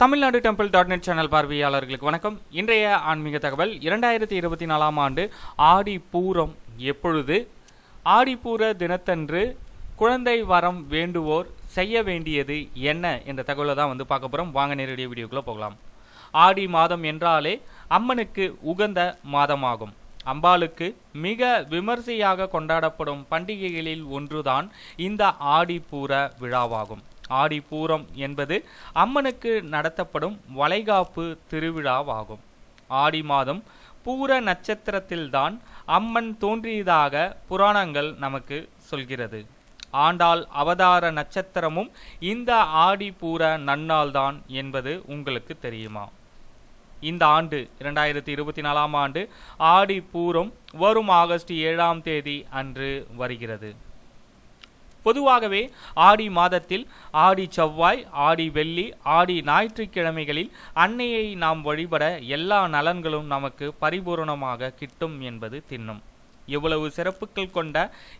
Tamil Nadu temple dot net channel பார்வையாளர்களுக்கு வணக்கம். இன்றைய ஆன்மீக தகவல் இரண்டாயிரத்தி இருபத்தி நாலாம் ஆண்டு ஆடி பூரம் எப்பொழுது? ஆடிப்பூர தினத்தன்று குழந்தை வரம் வேண்டுவோர் செய்ய வேண்டியது என்ன என்ற தகவலை தான் வந்து பார்க்க போகிறோம் வாங்க நேரடிய வீடியோக்குள்ளே போகலாம். ஆடி மாதம் என்றாலே அம்மனுக்கு உகந்த மாதமாகும். அம்பாளுக்கு மிக விமர்சையாக கொண்டாடப்படும் பண்டிகைகளில் ஒன்றுதான் இந்த ஆடிப்பூர விழாவாகும். ஆடி பூரம் என்பது அம்மனுக்கு நடத்தப்படும் வளைகாப்பு திருவிழாவாகும். ஆடி மாதம் பூர நட்சத்திரத்தில்தான் அம்மன் தோன்றியதாக புராணங்கள் நமக்கு சொல்கிறது. ஆண்டாள் அவதார நட்சத்திரமும் இந்த ஆடி பூர நன்னாள்தான் என்பது உங்களுக்கு தெரியுமா? இந்த ஆண்டு இரண்டாயிரத்தி இருபத்தி நாலாம் ஆண்டு ஆடி பூரம் வரும் ஆகஸ்ட் ஏழாம் தேதி அன்று வருகிறது. பொதுவாகவே ஆடி மாதத்தில் ஆடி செவ்வாய் ஆடி வெள்ளி ஆடி ஞாயிற்றுக்கிழமைகளில் அன்னையை நாம் வழிபட எல்லா நலன்களும் நமக்கு பரிபூரணமாக கிட்டும் என்பது திண்ணம் இவ்வளவு சிறப்புகள் கொண்ட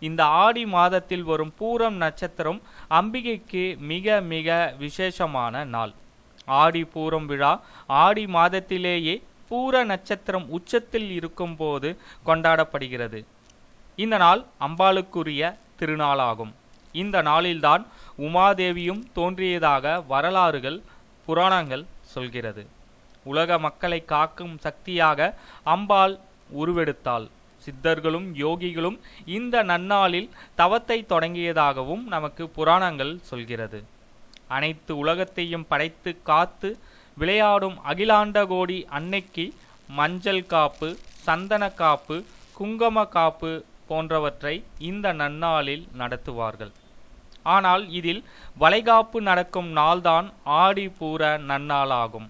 இந்த ஆடி மாதத்தில் வரும் பூரம் நட்சத்திரம் அம்பிகைக்கு மிக மிக விசேஷமான நாள். ஆடி பூரம் விழா ஆடி மாதத்திலேயே பூர நட்சத்திரம் உச்சத்தில் இருக்கும்போது கொண்டாடப்படுகிறது. இந்த நாள் அம்பாளுக்குரிய திருநாளாகும். இந்த நாளில்தான் உமாதேவியும் தோன்றியதாக வரலாறுகள் புராணங்கள் சொல்கிறது. உலக மக்களை காக்கும் சக்தியாக அம்பாள் உருவெடுத்தாள். சித்தர்களும் யோகிகளும் இந்த நன்னாளில் தவத்தை தொடங்கியதாகவும் நமக்கு புராணங்கள் சொல்கிறது. அனைத்து உலகத்தையும் படைத்து காத்து விளையாடும் அகிலாண்ட கோடி அன்னைக்கு மஞ்சள் காப்பு சந்தன காப்பு குங்கும காப்பு போன்றவற்றை இந்த நன்னாளில் நடத்துவார்கள். ஆனால் இதில் வளைகாப்பு நடக்கும் நாள்தான் ஆடி பூர நன்னாளாகும்.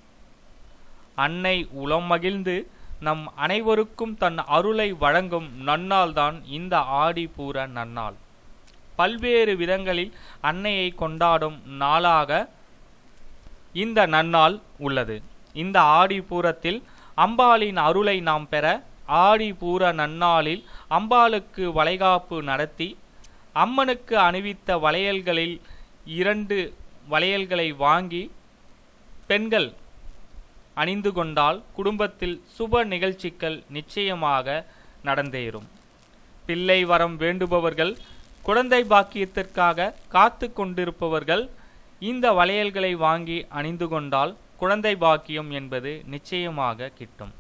அன்னை உளம் மகிழ்ந்து நம் அனைவருக்கும் தன் அருளை வழங்கும் நன்னாள்தான் இந்த ஆடி பூர நன்னாள். பல்வேறு விதங்களில் அன்னையை கொண்டாடும் நாளாக இந்த நன்னாள் உள்ளது. இந்த ஆடி பூரத்தில் அம்பாளின் அருளை நாம் பெற ஆடி பூர நன்னாளில் அம்பாளுக்கு வளைகாப்பு நடத்தி அம்மனுக்கு அணிவித்த வளையல்களில் இரண்டு வளையல்களை வாங்கி பெண்கள் அணிந்து கொண்டால் குடும்பத்தில் சுப நிகழ்ச்சிகள் நிச்சயமாக நடந்தேறும். பிள்ளை வரம் வேண்டுபவர்கள் குழந்தை பாக்கியத்திற்காக காத்து கொண்டிருப்பவர்கள் இந்த வளையல்களை வாங்கி அணிந்து கொண்டால் குழந்தை பாக்கியம் என்பது நிச்சயமாக கிட்டும்.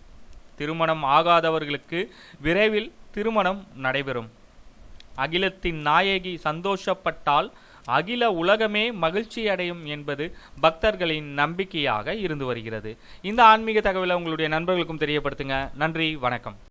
திருமணம் ஆகாதவர்களுக்கு விரைவில் திருமணம் நடைபெறும். அகிலத்தின் நாயகி சந்தோஷப்பட்டால் அகில உலகமே மகிழ்ச்சி அடையும் என்பது பக்தர்களின் நம்பிக்கையாக இருந்து வருகிறது. இந்த ஆன்மீக தகவலை உங்களுடைய நண்பர்களுக்கும் தெரியப்படுத்துங்க. நன்றி வணக்கம்.